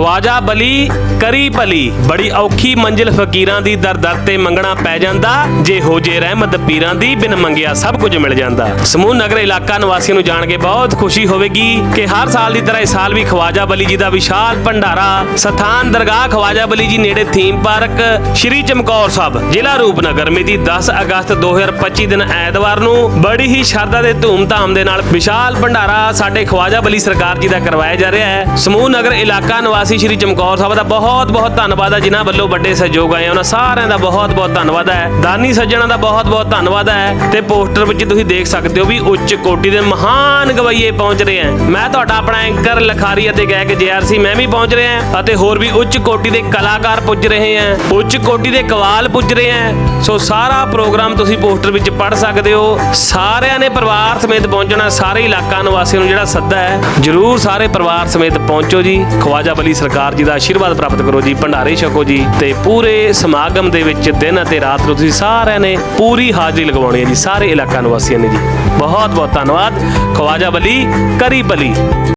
ਖਵਾਜਾ ਬਲੀ, ਕਰੀ ਭਲੀ। ਬੜੀ ਔਖੀ ਮੰਜ਼ਿਲ ਫਕੀਰਾਂ ਦੀ ਦਰ ਦਰ ਤੇ ਮੰਗਣਾ ਪੈ ਜਾਂਦਾ। ਜੇ ਹੋ ਜੇ ਰਹਿਮਤ ਪੀਰਾਂ ਦੀ, ਬਿਨ ਮੰਗਿਆ ਸਭ ਕੁਝ ਮਿਲ ਜਾਂਦਾ। ਸਮੂਹ ਨਗਰ ਇਲਾਕਾ ਨਿਵਾਸੀਆਂ ਨੂੰ ਜਾਣ ਕੇ ਬਹੁਤ ਖੁਸ਼ੀ ਹੋਵੇਗੀ ਕਿ ਹਰ ਸਾਲ ਦੀ ਤਰ੍ਹਾਂ ਇਸ ਸਾਲ ਵੀ ਖਵਾਜਾ ਬਲੀ ਜੀ ਦਾ ਵਿਸ਼ਾਲ ਭੰਡਾਰਾ, ਸਥਾਨ ਦਰਗਾਹ ਖਵਾਜਾ ਬਲੀ ਜੀ ਨੇੜੇ ਥੀਮ ਪਾਰਕ, ਸ਼੍ਰੀ ਚਮਕੌਰ ਸਾਹਿਬ, ਜ਼ਿਲ੍ਹਾ ਰੂਪਨਗਰ। ਮਿਤੀ 10 ਅਗਸਤ 2025 ਦਿਨ ਐਤਵਾਰ ਨੂੰ ਬੜੀ ਹੀ ਸ਼ਰਧਾ ਦੇ ਧੂਮ-ਧਾਮ ਦੇ ਨਾਲ ਵਿਸ਼ਾਲ ਭੰਡਾਰਾ ਸਾਡੇ ਖਵਾਜਾ ਬਲੀ ਸਰਕਾਰ ਜੀ ਦਾ ਕਰਵਾਇਆ ਜਾ ਰਿਹਾ ਹੈ। ਸਮੂਹ ਨਗਰ ਇਲਾਕਾ ਨਿਵਾਸੀ ਸ਼੍ਰੀ ਚਮਕੌਰ ਸਾਹਿਬ ਦਾ ਬਹੁਤ ਬਹੁਤ ਧੰਨਵਾਦ ਹੈ ਜਿਨ੍ਹਾਂ ਵੱਲੋਂ ਵੱਡੇ ਸਹਿਯੋਗ ਆਏ ਉਹਨਾਂ ਸਾਰਿਆਂ ਦਾ ਬਹੁਤ ਬਹੁਤ ਧੰਨਵਾਦ ਹੈ ਦਾਨੀ ਸੱਜਣਾ ਦਾ ਬਹੁਤ ਬਹੁਤ ਧੰਨਵਾਦ ਹੈ ਤੇ ਪੋਸਟਰ ਵਿੱਚ ਤੁਸੀਂ ਦੇਖ ਸਕਦੇ ਹੋ ਵੀ ਉੱਚ ਕੋਟੀ ਦੇ ਮਹਾਨ ਗਵਈਏ ਪਹੁੰਚ ਰਹੇ ਹਨ ਮੈਂ ਤੁਹਾਡਾ ਆਪਣਾ ਐਂਕਰ ਲਖਾਰੀ ਅਤੇ ਗਾਇਕ ਜੇਆਰਸੀ, ਮੈਂ ਵੀ ਪਹੁੰਚ ਰਿਹਾ ਹਾਂ ਅਤੇ ਹੋਰ ਵੀ ਉੱਚ ਕੋਟੀ ਦੇ ਕਲਾਕਾਰ ਪੁੱਜ ਰਹੇ ਹਨ ਉੱਚ ਕੋਟੀ ਦੇ ਕਵਾਲ ਪੁੱਜ ਰਹੇ ਹਨ ਸੋ ਸਾਰਾ ਪ੍ਰੋਗਰਾਮ ਤੁਸੀਂ ਪੋਸਟਰ ਵਿੱਚ ਪੜ੍ਹ ਸਕਦੇ ਹੋ। ਸਾਰਿਆਂ ਨੇ ਪਰਿਵਾਰ ਸਮੇਤ ਪਹੁੰਚਣਾ, ਸਾਰੇ ਇਲਾਕਾ ਨਿਵਾਸੀਆਂ ਨੂੰ ਜਿਹੜਾ ਸੱਦਾ ਹੈ, ਜਰੂਰ ਸਾਰੇ ਪਰਿਵਾਰ ਸਮੇਤ ਪਹੁੰਚੋ ਜੀ। ਖਵਾਜਾ ਬਲੀ ਸਰਕਾਰ ਜੀ ਦਾ ਆਸ਼ੀਰਵਾਦ ਪ੍ਰਾਪਤ ਕਰੋ ਜੀ, ਭੰਡਾਰੇ ਛਕੋ ਜੀ ਤੇ ਪੂਰੇ ਸਮਾਗਮ ਦੇ ਵਿੱਚ ਦਿਨ ਅਤੇ ਰਾਤ ਨੂੰ ਤੁਸੀਂ ਸਾਰਿਆਂ ਨੇ ਪੂਰੀ ਹਾਜ਼ਰੀ ਲਗਵਾਉਣੀ ਹੈ ਜੀ, ਸਾਰੇ ਇਲਾਕਾ ਨਿਵਾਸੀਆਂ ਨੇ ਜੀ। ਬਹੁਤ ਬਹੁਤ ਧੰਨਵਾਦ। ਖਵਾਜਾ ਬਲੀ, ਕਰੀ ਬਲੀ।